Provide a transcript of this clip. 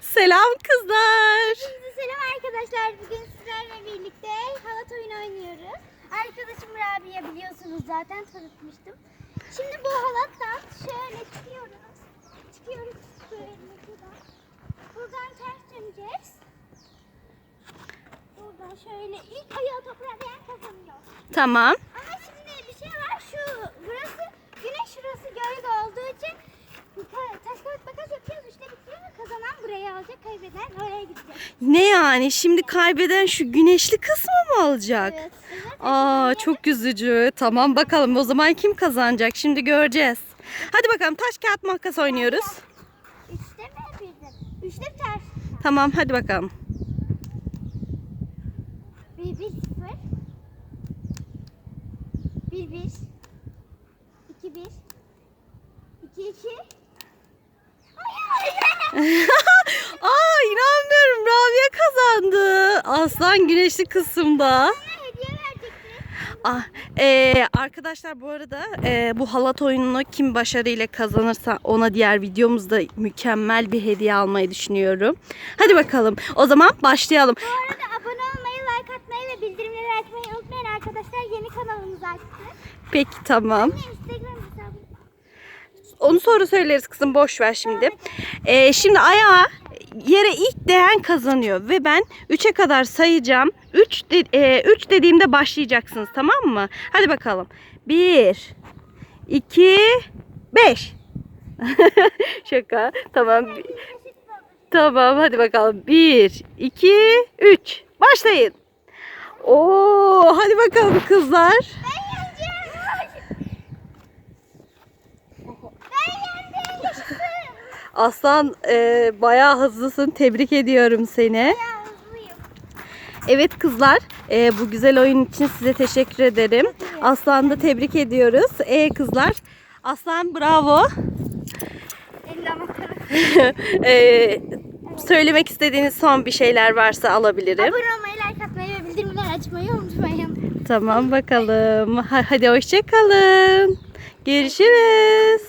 Selam kızlar. Selam arkadaşlar. Bugün sizlerle birlikte halat oyunu oynuyoruz. Arkadaşım Rabia biliyorsunuz zaten tanıtmıştım. Şimdi bu halattan şöyle çıkıyoruz. Çıkıyoruz böyle buradan. Buradan ters döneceğiz. Buradan şöyle ilk ayağı toprağa değen kazanıyor. Tamam. Ama şimdi bir şey var şu burası güneş şurası gölge olduğu için ka- taş kağıt makas yapıyoruz işte bitiyor ve kazanan buraya alacak kaybeden oraya gidecek. Ne yani şimdi kaybeden şu güneşli kısmı mı alacak? Evet. Aa çok üzücü. Tamam bakalım o zaman kim kazanacak şimdi göreceğiz. Hadi bakalım taş kağıt makas oynuyoruz. Üçte mi birde? Üçte ters. Tamam hadi bakalım. Bir bir sıfır. Bir bir. İki bir. İki iki. Aa inanmıyorum Rabia kazandı. Aslan güneşli kısımda. Ah, eee, arkadaşlar bu arada eee, bu halat oyununu kim başarıyla kazanırsa ona diğer videomuzda mükemmel bir hediye almayı düşünüyorum. Hadi bakalım. O zaman başlayalım. Bu arada abone olmayı, like atmayı ve bildirimleri açmayı unutmayın arkadaşlar. Yeni kanalımız açtık. Peki tamam. Yine Instagram. Onu sonra söyleriz kızım boş ver şimdi. Eee, şimdi ayağa yere ilk değen kazanıyor ve ben 3'e kadar sayacağım. 3 3 dediğimde başlayacaksınız tamam mı? Hadi bakalım. 1 2 5 Şaka. Tamam. Tamam hadi bakalım. 1 2 3 Başlayın. Oo hadi bakalım kızlar. Ben yeneceğim. Ben yendim. Yaşasın. Aslan e, bayağı hızlısın. Tebrik ediyorum seni. Evet kızlar, e, bu güzel oyun için size teşekkür ederim. Aslan'ı da tebrik ediyoruz. E kızlar, Aslan bravo. E, söylemek istediğiniz son bir şeyler varsa alabilirim. Abone olmayı, like atmayı ve bildirimleri açmayı unutmayın. Tamam bakalım. Ha- Hadi hoşça kalın. Görüşürüz.